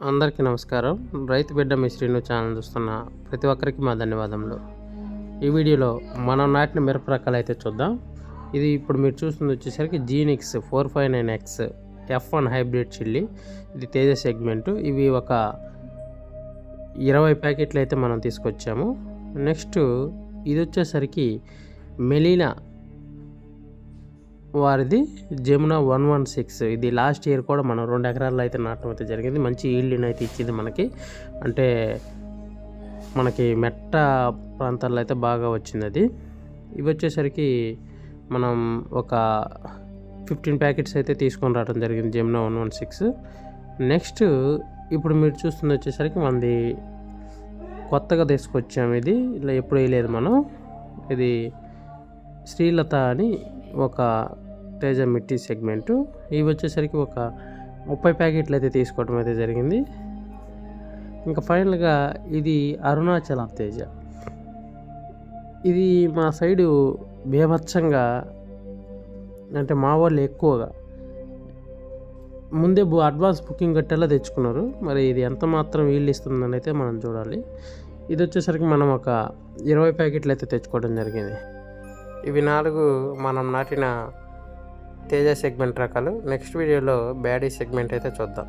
అందరికీ నమస్కారం. రైతు బిడ్డ మిశ్రీను ఛానల్ చూస్తున్న ప్రతి ఒక్కరికి మా ధన్యవాదములు. ఈ వీడియోలో మనం నాటిన మిరప రకాలు అయితే చూద్దాం. ఇది ఇప్పుడు మీరు చూస్తుంది వచ్చేసరికి జీనిక్స్ four five nine X F one hybrid chilli ఇది తేజ సెగ్మెంటు ఇవి ఒక ఇరవై ప్యాకెట్లు అయితే మనం తీసుకొచ్చాము. నెక్స్ట్ ఇది వచ్చేసరికి మెలీనా వారిది జమునా వన్ వన్ సిక్స్. ఇది లాస్ట్ ఇయర్ కూడా మనం రెండు ఎకరాల్లో అయితే నాటడం అయితే జరిగింది. మంచి ఈల్డ్ని అయితే ఇచ్చింది మనకి. అంటే మనకి మెట్ట ప్రాంతాల్లో అయితే బాగా వచ్చింది అది. ఇవి వచ్చేసరికి మనం ఒక ఫిఫ్టీన్ ప్యాకెట్స్ అయితే తీసుకొని రావడం జరిగింది Jamuna one one six. Next ఇప్పుడు మీరు చూస్తుంది వచ్చేసరికి మనది కొత్తగా తీసుకొచ్చాము ఇది. ఇలా ఎప్పుడు వేయలేదు మనం. ఇది శ్రీలత అని ఒక తేజ మిట్టి సెగ్మెంటు. ఇవి వచ్చేసరికి ఒక ముప్పై ప్యాకెట్లు అయితే తీసుకోవడం అయితే జరిగింది. ఇంకా ఫైనల్గా ఇది అరుణాచల తేజ. ఇది మా సైడు బీభత్సంగా అంటే మా వాళ్ళు ఎక్కువగా. ముందే బు అడ్వాన్స్ బుకింగ్ కట్టేలా తెచ్చుకున్నారు. మరి ఇది ఎంత మాత్రం వీళ్ళు ఇస్తుందని అయితే మనం చూడాలి. ఇది వచ్చేసరికి మనం ఒక ఇరవై ప్యాకెట్లు అయితే తెచ్చుకోవడం జరిగింది. ఇవి నాలుగు మనం నాటిన తేజ సెగ్మెంట్ రకాలు. నెక్స్ట్ వీడియోలో బ్యాడీ సెగ్మెంట్ అయితే చూద్దాం.